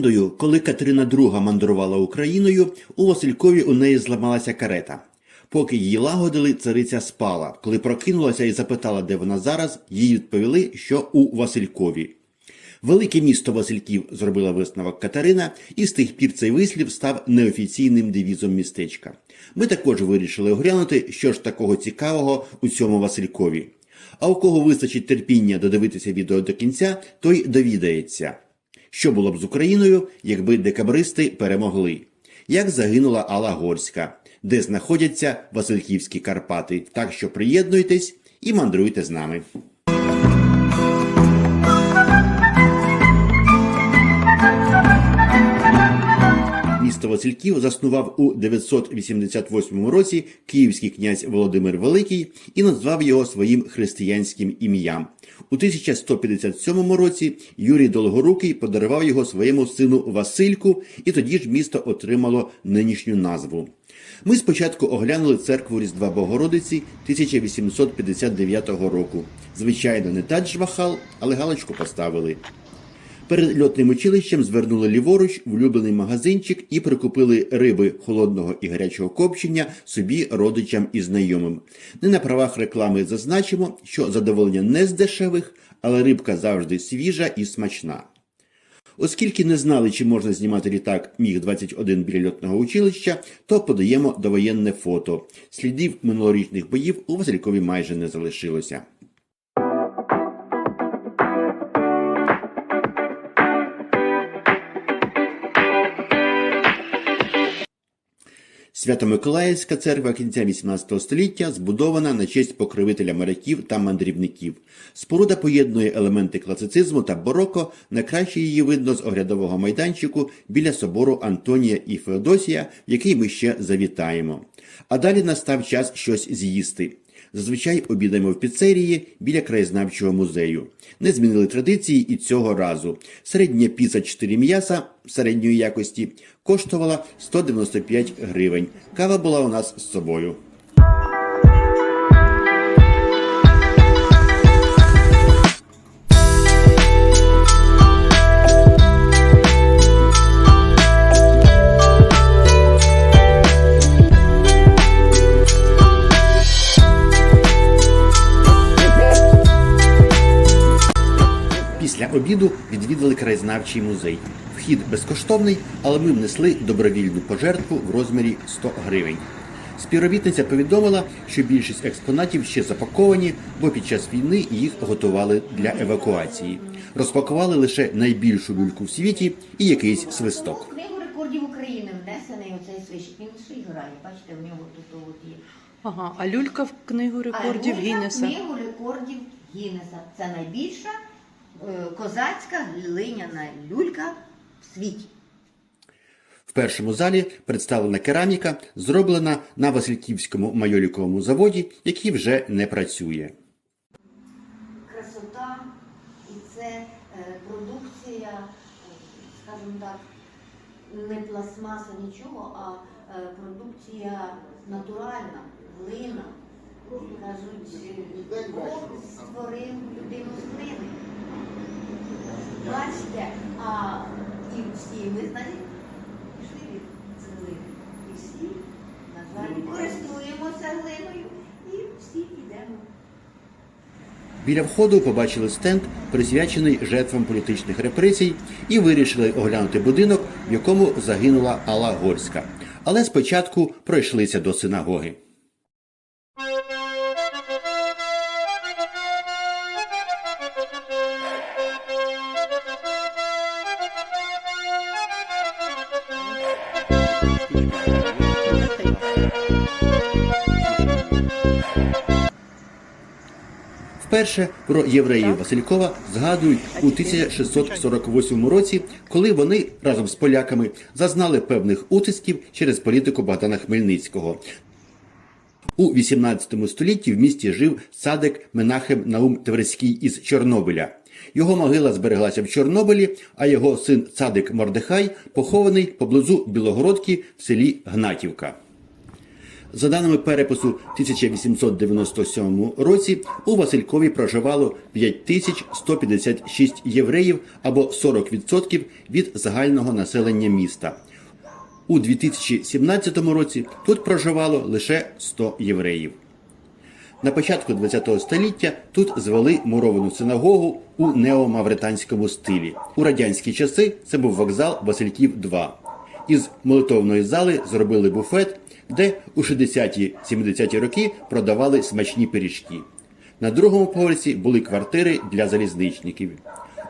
Легендою, коли Катерина II мандрувала Україною, у Василькові у неї зламалася карета. Поки її лагодили, цариця спала. Коли прокинулася і запитала, де вона зараз, їй відповіли, що у Василькові. Велике місто Васильків зробила висновок Катерина, і з тих пір цей вислів став неофіційним девізом містечка. Ми також вирішили оглянути, що ж такого цікавого у цьому Василькові. А у кого вистачить терпіння додивитися відео до кінця, той довідається. Що було б з Україною, якби декабристи перемогли? Як загинула Алла Горська, де знаходяться Васильківські Карпати? Так що приєднуйтесь і мандруйте з нами. Місто Васильків заснував у 988 році київський князь Володимир Великий і назвав його своїм християнським ім'ям. У 1157 році Юрій Долгорукий подарував його своєму сину Васильку, і тоді ж місто отримало нинішню назву. Ми спочатку оглянули церкву Різдва Богородиці 1859 року. Звичайно, не Тадж-Махал, але галочку поставили. Перед льотним училищем звернули ліворуч в улюблений магазинчик і прикупили риби холодного і гарячого копчення собі, родичам і знайомим. Не на правах реклами зазначимо, що задоволення не з дешевих, але рибка завжди свіжа і смачна. Оскільки не знали, чи можна знімати літак Міг-21 біля льотного училища, то подаємо довоєнне фото. Слідів минулорічних боїв у Василькові майже не залишилося. Свято-Миколаївська церква кінця XVIII століття збудована на честь покровителя моряків та мандрівників. Споруда поєднує елементи класицизму та бароко. Найкраще її видно з оглядового майданчику біля собору Антонія і Феодосія, який ми ще завітаємо. А далі настав час щось з'їсти. Зазвичай обідаємо в піцерії біля краєзнавчого музею. Не змінили традиції і цього разу. Середня піца 4 м'яса середньої якості коштувала 195 гривень. Кава була у нас з собою. Обіду відвідали краєзнавчий музей. Вхід безкоштовний, але ми внесли добровільну пожертву в розмірі 100 гривень. Співробітниця повідомила, що більшість експонатів ще запаковані, бо під час війни їх готували для евакуації. Розпакували лише найбільшу люльку в світі і якийсь свисток. Книгу рекордів України внесений оцей свищик. Він лише грає. Бачите, в нього тут от є. Ага, а люлька в книгу рекордів а Гіннеса. Книгу рекордів Гіннеса. Це найбільша козацька глиняна люлька в світі. В першому залі представлена кераміка, зроблена на Васильківському майоліковому заводі, який вже не працює. Красота і це е, продукція, е, скажімо так, не пластмаса нічого, а е, продукція натуральна, глина. Кажуть, е, Бог створив людину з глини. Бачите, а і всі ми знаєте, пішли від глини. І всі, на жаль, користуємося глиною і всі йдемо. Біля входу побачили стенд, присвячений жертвам політичних репресій, і вирішили оглянути будинок, в якому загинула Алла Горська. Але спочатку пройшлися до синагоги. Вперше про євреїв Василькова згадують у 1648 році, коли вони разом з поляками зазнали певних утисків через політику Богдана Хмельницького. У 18 столітті в місті жив садик Менахем Наум Тверський із Чорнобиля. Його могила збереглася в Чорнобилі, а його син цадик Мордехай похований поблизу Білогородки в селі Гнатівка. За даними перепису 1897 році, у Василькові проживало 5156 євреїв або 40% від загального населення міста. У 2017 році тут проживало лише 100 євреїв. На початку ХХ століття тут звели муровану синагогу у неомавританському стилі. У радянські часи це був вокзал Васильків 2. Із молитовної зали зробили буфет, де у 60-70-ті роки продавали смачні пиріжки. На другому поверсі були квартири для залізничників.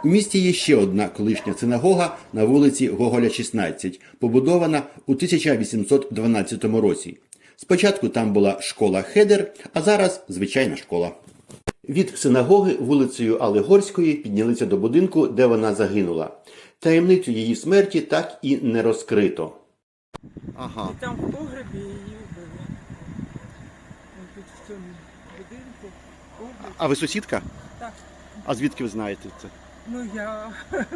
У місті є ще одна колишня синагога на вулиці Гоголя, 16, побудована у 1812 році. Спочатку там була школа Хедер, а зараз звичайна школа. Від синагоги вулицею Алегорської піднялися до будинку, де вона загинула. Таємницю її смерті так і не розкрито. Ага. І там в погребі її вбили. Тут в цьому будинку погреб. А ви сусідка? Так. А звідки ви знаєте це? Ну я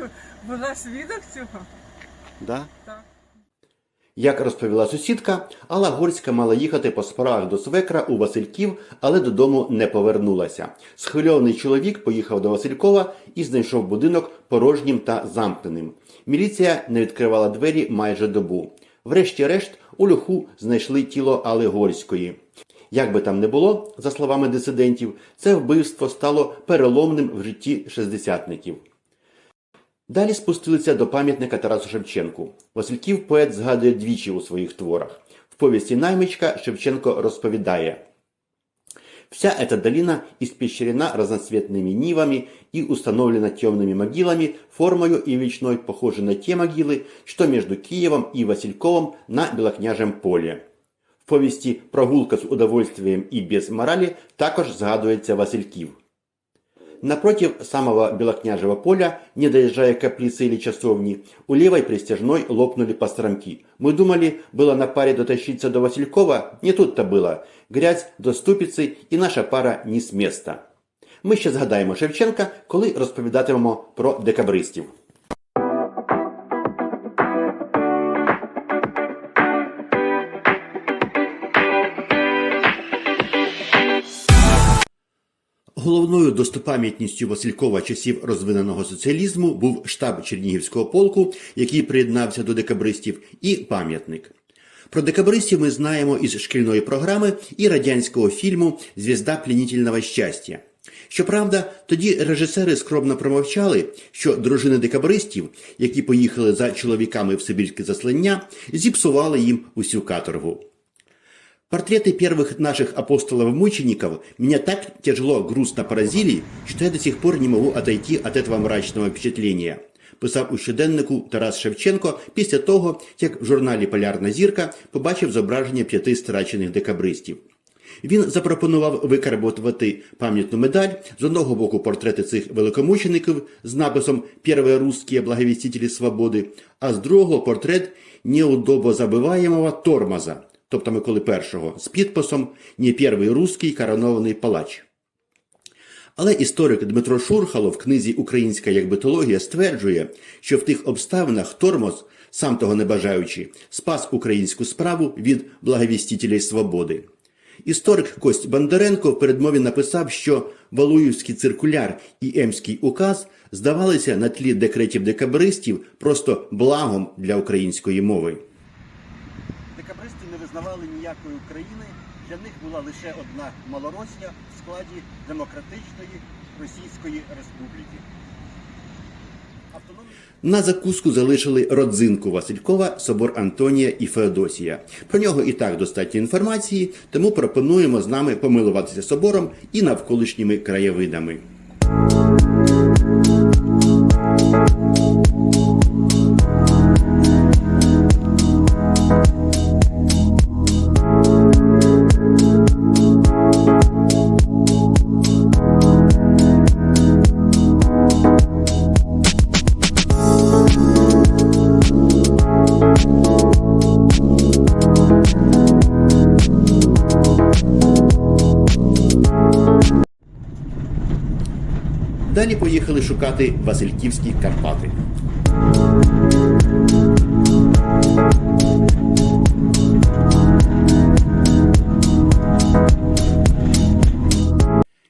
була свідок цього. Да? Так. Як розповіла сусідка, Алла Горська мала їхати по справах до свекра у Васильків, але додому не повернулася. Схвильований чоловік поїхав до Василькова і знайшов будинок порожнім та замкненим. Міліція не відкривала двері майже добу. Врешті-решт у льоху знайшли тіло Алли Горської. Як би там не було, за словами дисидентів, це вбивство стало переломним в житті шестдесятників. Далі спустилися до пам'ятника Тарасу Шевченку. Васильків поет згадує двічі у своїх творах. В повісті Наймичка Шевченко розповідає Вся эта долина испещрена разноцветными нивами и установлена темными могилами, формою и величиной похожи на те могилы, что между Киевом и Васильковым на Белокняжем поле. В повісті Прогулка з удовольствием і без моралі також згадується Васильків. Напротив самого Белокняжего поля, не доезжая к каплице или часовни, у левой пристяжной лопнули постромки. Мы думали, было на паре дотащиться до Василькова, не тут-то было. Грязь до ступиці і наша пара ні з места. Ми ще згадаємо Шевченка, коли розповідатимемо про декабристів. Головною достопам'ятністю Василькова часів розвиненого соціалізму був штаб Чернігівського полку, який приєднався до декабристів, і пам'ятник. Про декабристів ми знаємо із шкільної програми і радянського фільму Звізда плінітельного щастя. Щоправда, тоді режисери скромно промовчали, що дружини декабристів, які поїхали за чоловіками в Сибірське заслання, зіпсували їм усю каторгу. Портреты первых наших апостолов-мучеников меня так тяжело грустно поразили, что я до сих пор не могу отойти от этого мрачного впечатления. Писав у щоденнику Тарас Шевченко після того, як в журналі Полярна зірка побачив зображення п'яти страчених декабристів. Він запропонував викарбувати пам'ятну медаль з одного боку портрети цих великомучеників з написом «Первые русские благовістителі свободи», а з другого портрет неудобозабиваємого тормоза, тобто Миколи І, з підписом «Не перший русський коронований палач». Але історик Дмитро Шурхало в книзі Українська як битологія стверджує, що в тих обставинах Тормоз, сам того не бажаючи, спас українську справу від благовістителей свободи. Історик Кость Бондаренко в передмові написав, що Валуївський циркуляр і Емський указ здавалися на тлі декретів декабристів просто благом для української мови. Визнавали ніякої України. Для них була лише одна Малоросія в складі демократичної Російської Республіки. На закуску залишили родзинку Василькова, собор Антонія і Феодосія. Про нього і так достатньо інформації, тому пропонуємо з нами помилуватися собором і навколишніми краєвидами. поїхали шукати Васильківські Карпати.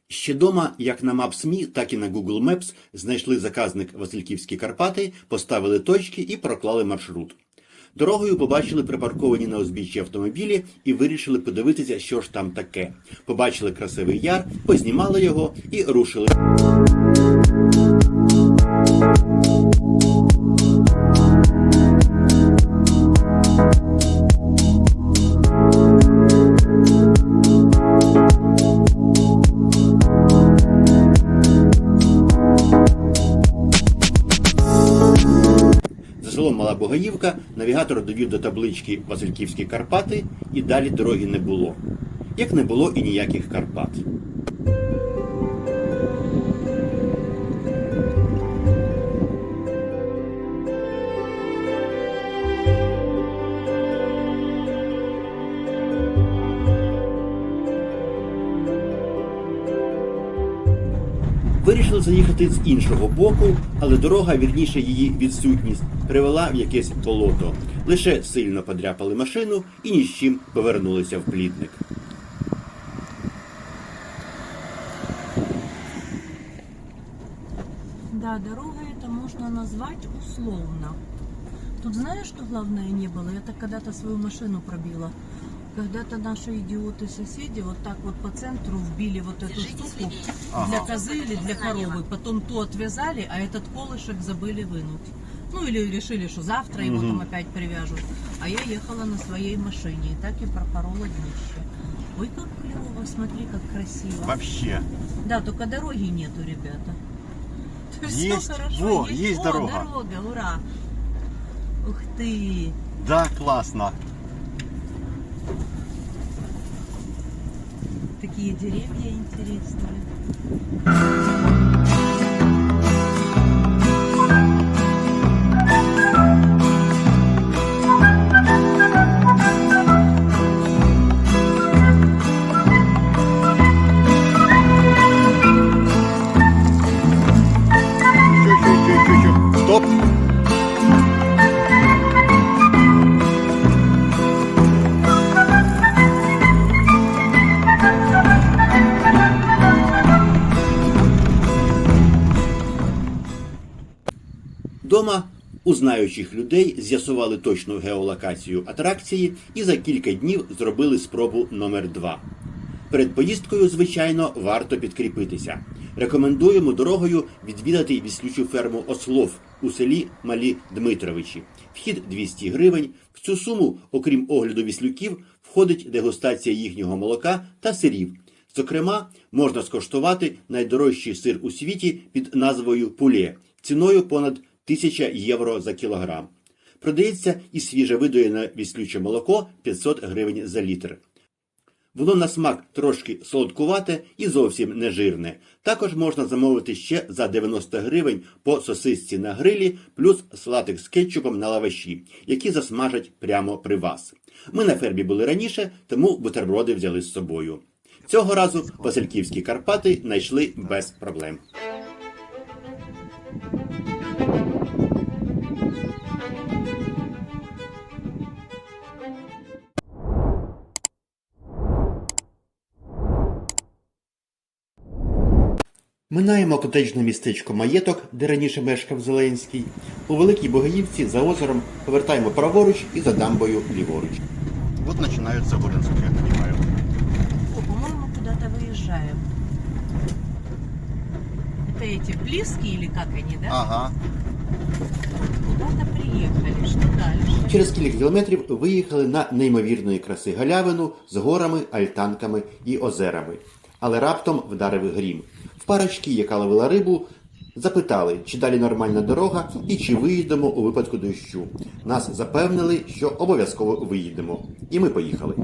Ще дома, як на Maps.me, так і на Google Maps знайшли заказник Васильківські Карпати, поставили точки і проклали маршрут. Дорогою побачили припарковані на узбіччі автомобілі і вирішили подивитися, що ж там таке. Побачили красивий яр, познімали його і рушили. Селом Мала Богаївка навігатор довів до таблички Васильківські Карпати, і далі дороги не було. Як не було і ніяких Карпат. заїхати з іншого боку, але дорога, вірніше її відсутність, привела в якесь болото. Лише сильно подряпали машину і ні з чим повернулися в плітник. Да, дорога это можно назвать условно. Тут знаешь, что главное не было? Я так когда-то свою машину пробила. Когда-то наши идиоты-соседи вот так вот по центру вбили вот эту штуку Для козы или для коровы. Потом ту отвязали, а этот колышек забыли вынуть. Ну или решили, что завтра его там опять привяжут. А я ехала на своей машине и так и пропорола днище. Ой, как клево, смотри, как красиво. Вообще. Да, только дороги нету, ребята. То всё Есть. хорошо, Во, есть О, дорога. дорога, ура. Ух ты. Да, классно. Такие деревья интересные. thank you знаючих людей з'ясували точну геолокацію атракції і за кілька днів зробили спробу номер 2 Перед поїздкою, звичайно, варто підкріпитися. Рекомендуємо дорогою відвідати віслючу ферму Ослов у селі Малі Дмитровичі. Вхід 200 гривень. В цю суму, окрім огляду віслюків, входить дегустація їхнього молока та сирів. Зокрема, можна скоштувати найдорожчий сир у світі під назвою Пулє ціною понад 1000 євро за кілограм. Продається і свіже видоєне віслюче молоко 500 гривень за літр. Воно на смак трошки солодкувате і зовсім не жирне. Також можна замовити ще за 90 гривень по сосисці на грилі, плюс салатик з кетчупом на лаваші, які засмажать прямо при вас. Ми на фермі були раніше, тому бутерброди взяли з собою. Цього разу Васильківські Карпати знайшли без проблем. Минаємо котеджне містечко Маєток, де раніше мешкав Зеленський. У Великій Богаївці за озером повертаємо праворуч і за дамбою ліворуч. Вот начинаются Воленск, я понимаю. О, по-моему, куда-то выезжаем. Это эти близкие или как они, да? Ага. Куда-то приехали. Что дальше? Через кілька кілометрів виїхали на неймовірної краси галявину з горами, альтанками і озерами. Але раптом вдарив грім. В парочки, яка ловила рибу, запитали, чи далі нормальна дорога і чи виїдемо у випадку дощу. Нас запевнили, що обов'язково виїдемо. І ми поїхали.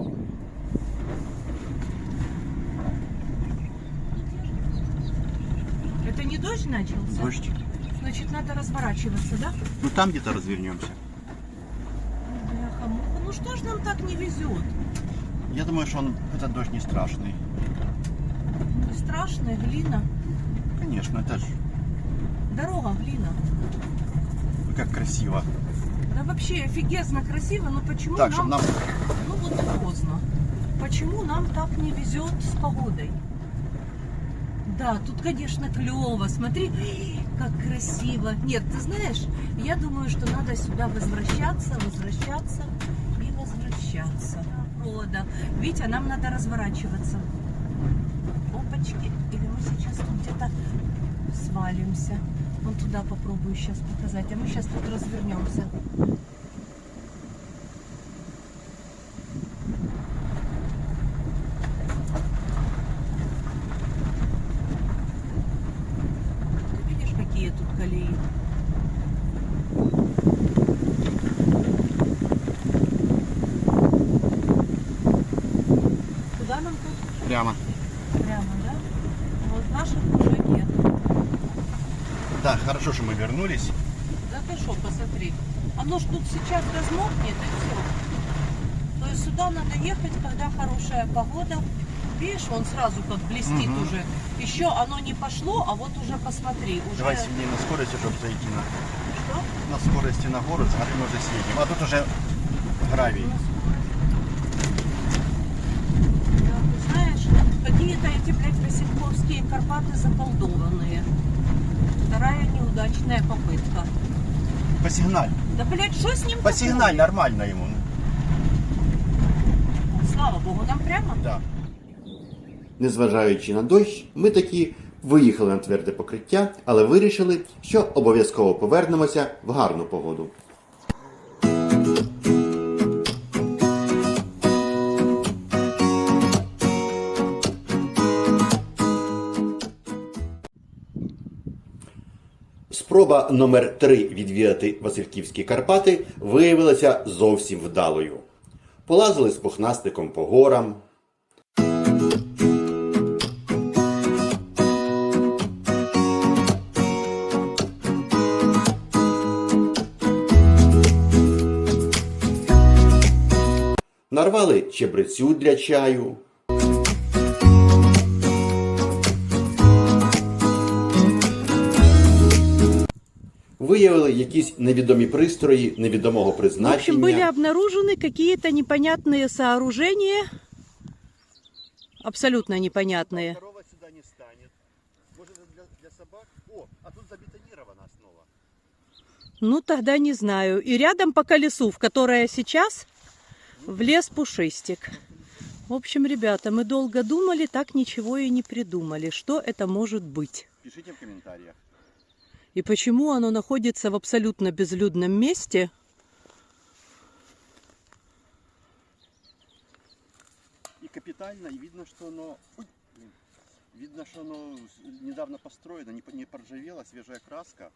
Это не дождь начался? Дождь. Значит, надо разворачиваться, да? Ну там где-то развернемся. Бляха-муха, ну что ж нам так не везет? Я думаю, что он, этот дождь не страшный. Страшная глина. Конечно, это ж Дорога глина. ну, как красиво. Да вообще офигезно красиво, но почему Так, нам... нам... Ну вот и поздно. Почему нам так не везет с погодой? Да, тут, конечно, клево. Смотри, как красиво. Нет, ты знаешь, я думаю, что надо сюда возвращаться, возвращаться и возвращаться. Рода. Витя, нам надо разворачиваться. Свалимся. Вон туда попробую сейчас показать. А мы сейчас тут развернемся. Хорошо, что мы вернулись. Да ты что, посмотри. Оно ж тут сейчас размокнет и все. То есть сюда надо ехать, когда хорошая погода. Видишь, он сразу как блестит Мгм. уже. Еще оно не пошло, а вот уже посмотри. Уже... Давай сильнее на скорости, чтобы зайти на, Что? на скорости на гору, смотри, мы уже съедем. А тут уже гравий. Да, знаешь, какие-то эти, блядь, Васильковские Карпаты заколдованные. Вторая неудачная попытка. Посигналь. Да, блядь, что с ним Посигналь, такое? нормально ему. Слава богу, там прямо? Да. Незважаючи на дощ, ми таки виїхали на тверде покриття, але вирішили, що обов'язково повернемося в гарну погоду. Спроба номер 3 відвідати Васильківські Карпати виявилася зовсім вдалою. Полазили з пухнастиком по горам, нарвали чебрецю для чаю. Виявили якісь невідомі пристрої невідомого В призначення. общем, были обнаружены какие-то непонятные сооружения. Абсолютно непонятные. Корова сюда не станет. Может, это для, для собак? О, а тут забетонирована основа. Ну, тогда не знаю. И рядом по колесу, в которое сейчас влез пушистик. В общем, ребята, мы долго думали, так ничего и не придумали, что это может быть. Пишите в комментариях. И почему оно находится в абсолютно безлюдном месте. И капитально, и видно, что оно... Ой, блин. Видно, что оно недавно построено, не, по- не поржавела, свежая краска,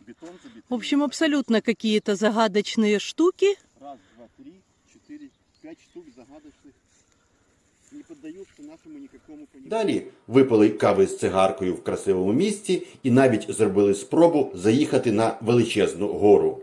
бетон забит. В общем, абсолютно какие-то загадочные штуки. Раз, два, три, четыре, пять штук загадочных. Не піддаються нашому никакому пониманию. Далі випили кави з цигаркою в красивому місці і навіть зробили спробу заїхати на величезну гору.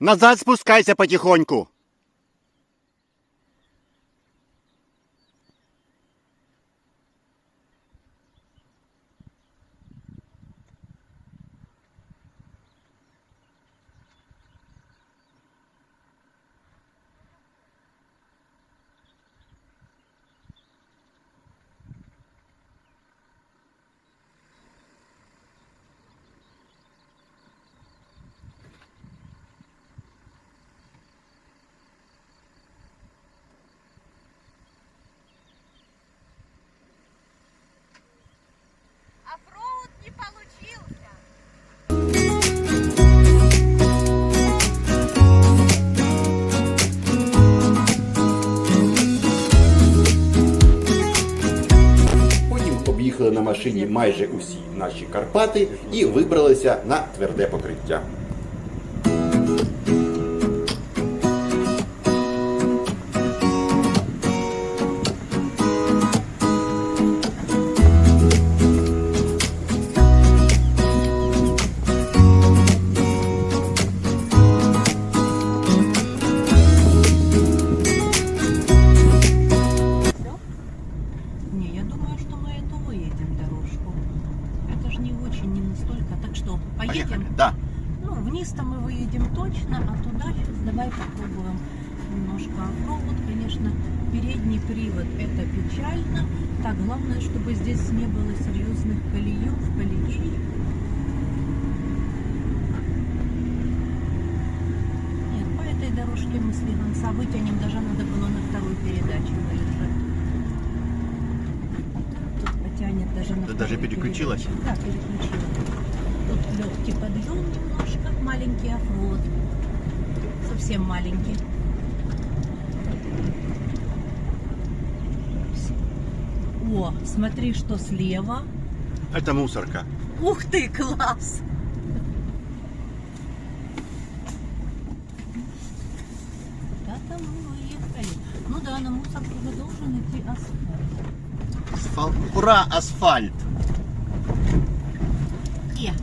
Назад спускайся потихоньку. Машині майже усі наші Карпати і вибралися на тверде покриття. Главное, чтобы здесь не было серьезных колеев, колеей. Нет, по этой дорожке мы с Лиганца вытянем, даже надо было на второй передаче выезжать. Тут потянет даже на Ты второй даже переключилась? передаче. Да, переключилась. Тут легкий подъем немножко, маленький оффроуд. Совсем маленький. О, смотри, что слева. Это мусорка. Ух ты, класс! Куда-то мы выехали. Ну да, на мусорку же должен идти асфальт. Асфальт. Ура, асфальт! Е,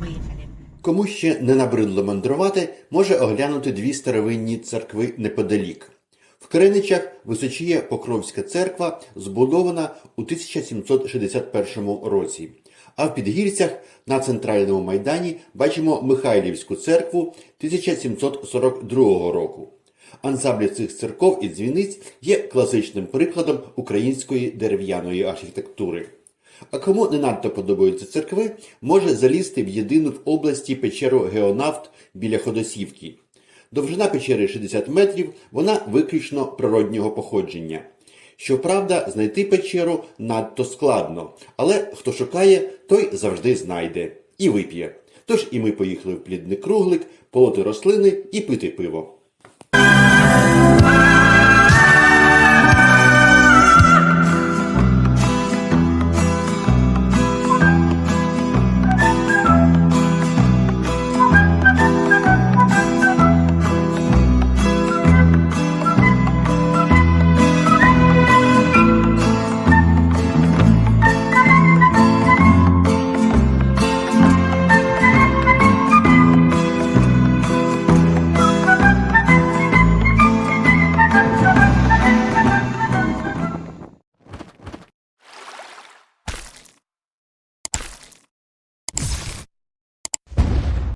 выехали. Кому ще не набридло мандрувати, може оглянути дві старовинні церкви неподалік. В Криничах височіє Покровська церква, збудована у 1761 році. А в Підгірцях на центральному майдані бачимо Михайлівську церкву 1742 року. Ансамбль цих церков і дзвіниць є класичним прикладом української дерев'яної архітектури. А кому не надто подобаються церкви, може залізти в єдину в області печеру Геонавт біля Ходосівки. Довжина печери 60 метрів, вона виключно природнього походження. Щоправда, знайти печеру надто складно, але хто шукає, той завжди знайде і вип'є. Тож і ми поїхали в плідний круглик, полоти рослини і пити пиво.